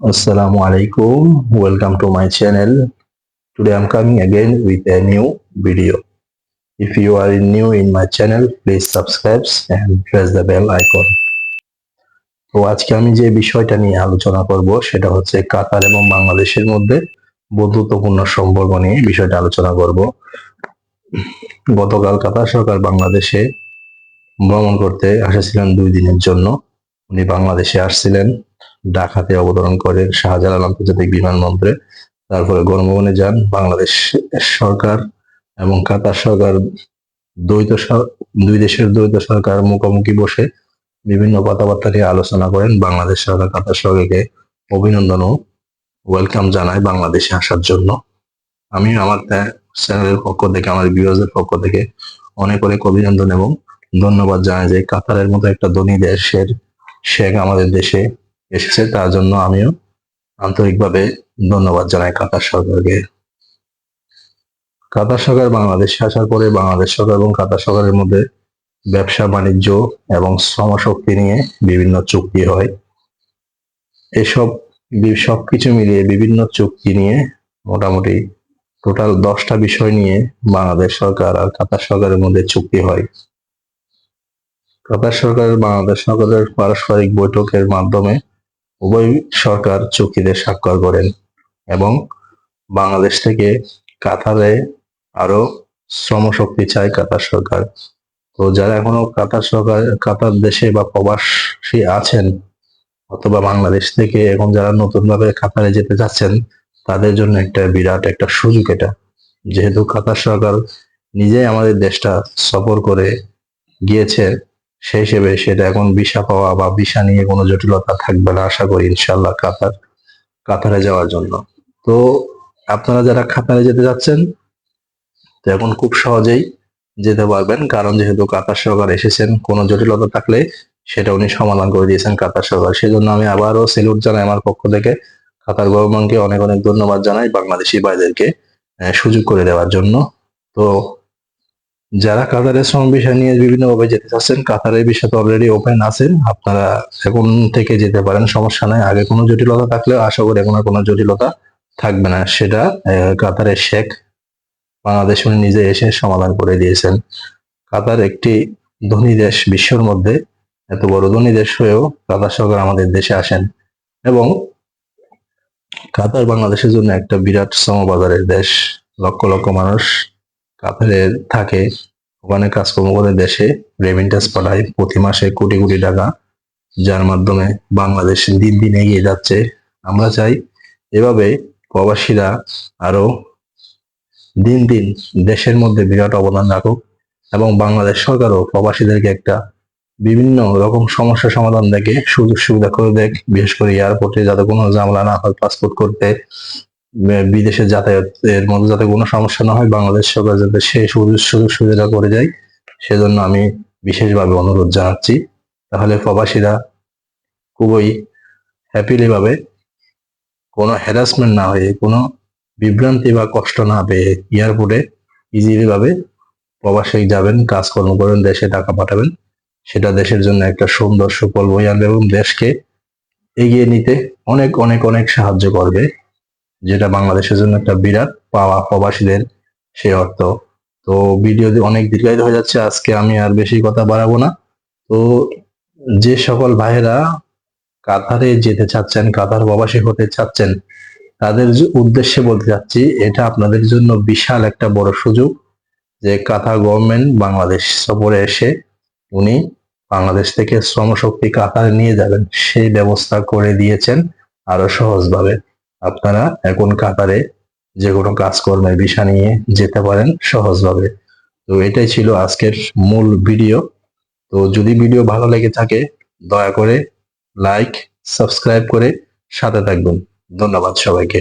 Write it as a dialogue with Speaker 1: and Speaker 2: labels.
Speaker 1: Assalamu alaikum. Welcome to my channel. Today I'm coming again with a new video. If you are new in my channel, please subscribe and press the bell icon. তো আজকে আমি যে বিষয়টা নিয়ে আলোচনা করব সেটা হচ্ছে কাতার এবং বাংলাদেশের মধ্যে বন্ধুত্বপূর্ণ সম্পর্ক নিয়ে বিষয়টা আলোচনা করব গতকাল কাতার সরকার বাংলাদেশে ভ্রমণ করতে এসেছিলেন দুই দিনের জন্য উনি বাংলাদেশে আসছিলেন ঢাকাতে অবতরণ করেন শাহজালাল আন্তর্জাতিক বিমানবন্দরে। তারপরে গণভবনে যান বাংলাদেশ সরকার এবং কাতার সরকার দ্বৈত দুই দেশের দ্বৈত সরকার মুখোমুখি বসে বিভিন্ন কথাবার্তা নিয়ে আলোচনা করেন। বাংলাদেশ সরকার কাতার সরকারকে অভিনন্দন ও ওয়েলকাম জানায় বাংলাদেশে আসার জন্য। আমি আমার চ্যানেলের পক্ষ থেকে, আমার ভিউয়ার্সের পক্ষ থেকে অনেক অনেক অভিনন্দন এবং ধন্যবাদ জানাই যে কাতারের মতো একটা ধনী দেশের শেখ আমাদের দেশে এসেছে, তার জন্য আমিও আন্তরিকভাবে ধন্যবাদ জানাই কাতার সরকারকে। কাতার সরকার বাংলাদেশে আসার পরে বাংলাদেশ সরকার এবং কাতার সরকারের মধ্যে ব্যবসা, বাণিজ্য এবং শ্রমশক্তি নিয়ে বিভিন্ন চুক্তি হয়। এসব বি- সবকিছু মিলিয়ে বিভিন্ন চুক্তি নিয়ে মোটামুটি টোটাল দশটা বিষয় নিয়ে বাংলাদেশ সরকার আর কাতার সরকারের মধ্যে চুক্তি হয়। কাতার সরকার, বাংলাদেশ সরকারের পারস্পরিক বৈঠকের মাধ্যমে উভয় সরকার চুক্তিতে স্বাক্ষর করেন এবং বাংলাদেশ থেকে কাতারে আরও শ্রমশক্তি চায় কাতার সরকার। তো যারা এখনও কাতার সরকার, কাতার দেশে বা প্রবাসী আছেন অথবা বাংলাদেশ থেকে এখন যারা নতুন ভাবে কাতারে যেতে চাচ্ছেন, তাদের জন্য একটা বিরাট একটা সুযোগ এটা। যেহেতু কাতার সরকার নিজেই আমাদের দেশটা সফর করে গিয়েছে সেই হিসেবে সেটা এখন ভিসা পাওয়া বা ভিসা নিয়ে কোনো জটিলতা থাকবে না, আশা করি ইনশাল্লাহ কাতার, কাতারে যাওয়ার জন্য। তো আপনারা যারা কাতারে যেতে যাচ্ছেন, তো এখন খুব সহজেই যেতে পারবেন। কারণ যেহেতু কাতার সরকার এসেছেন, কোনো জটিলতা থাকলে সেটা উনি সমাধান করে দিয়েছেন কাতার সরকার। সেজন্য আমি আবারও সেলুট জানাই আমার পক্ষ থেকে। কাতার গভর্নমেন্টকে অনেক অনেক ধন্যবাদ জানাই বাংলাদেশি ভাইদেরকে সুযোগ করে দেওয়ার জন্য। তো যারা কাতারের শ্রম বিষয় নিয়ে বিভিন্ন ভাবে যেতে চাচ্ছেন কাতারের বিষয় তো অলরেডি ওপেন আছেন আপনারা এখন থেকে যেতে পারেন, সমস্যা নাই। আগে কোনো জটিলতা থাকলেও আশা করি এখন কোনো জটিলতা থাকবে না। সেটা কাতারের শেখ বাংলাদেশ নিজে এসে সমাধান করে দিয়েছেন। কাতার একটি ধনী দেশ বিশ্বর মধ্যে, এত বড় ধনী দেশ হয়েও কাতার সরকার আমাদের দেশে আসেন। এবং কাতার বাংলাদেশের জন্য একটা বিরাট শ্রমবাজারের দেশ, লক্ষ লক্ষ মানুষ কাতারে থাকে। ওখানে কাজকর্ম করে দেশে রেমিটেন্স পাঠায়। প্রতি মাসে কোটি কোটি টাকা। যার মাধ্যমে বাংলাদেশ দিন দিন এগিয়ে যাচ্ছে। আমরা চাই এভাবে প্রবাসীরা আরও দিন দিন দেশের মধ্যে বিরাট অবদান রাখুক এবং বাংলাদেশ সরকারও প্রবাসীদেরকে একটা বিভিন্ন রকম সমস্যা সমাধান দেখে সুযোগ সুবিধা করে দেখ। বিশেষ করে এয়ারপোর্টে যাতে কোনো ঝামেলা না হয় পাসপোর্ট করতে। বিদেশে যাতায়াতের মধ্যে যাতে কোনো সমস্যা না হয়, বাংলাদেশ সরকার যাতে সেই সুযোগ সুযোগ সুবিধা করে দেয়, সেজন্য আমি বিশেষভাবে অনুরোধ জানাচ্ছি। তাহলে প্রবাসীরা খুবই হ্যাপিলি ভাবে কোনো হ্যারাসমেন্ট না হয়ে, কোনো বিভ্রান্তি বা কষ্ট না পেয়ে এয়ারপোর্টে ইজিলি ভাবে প্রবাসে যাবেন, কাজকর্ম করেন, দেশে টাকা পাঠাবেন। সেটা দেশের জন্য একটা সুন্দর সুফল বই আনবে এবং দেশকে এগিয়ে নিতে অনেক অনেক অনেক সাহায্য করবে। যেটা বাংলাদেশের জন্য একটা বিরাট পাওয়া প্রবাসীদের, সে অর্থ। তো ভিডিও অনেক দীর্ঘায়িত হয়ে যাচ্ছে, আজকে আমি আর বেশি কথা বাড়াবো না। তো যে সকল ভাইয়েরা কাতারে যেতে চাচ্ছেন, কাতার প্রবাসী হতে চাচ্ছেন, তাদের উদ্দেশ্যে বলতে চাচ্ছি, এটা আপনাদের জন্য বিশাল একটা বড় সুযোগ যে কাতার গভর্নমেন্ট বাংলাদেশ সফরে এসে উনি বাংলাদেশ থেকে শ্রমশক্তি কাতারে নিয়ে যাবেন। সেই ব্যবস্থা করে দিয়েছেন আরও সহজভাবে। আপনারা এখন কাতারে যে কোনো কাজকর্মের ভিসা নিয়ে যেতে পারেন সহজভাবে। তো এটাই ছিল আজকের মূল ভিডিও। তো যদি ভিডিও ভালো লেগে থাকে, দয়া করে লাইক সাবস্ক্রাইব করে সাথে থাকবেন। ধন্যবাদ সবাইকে।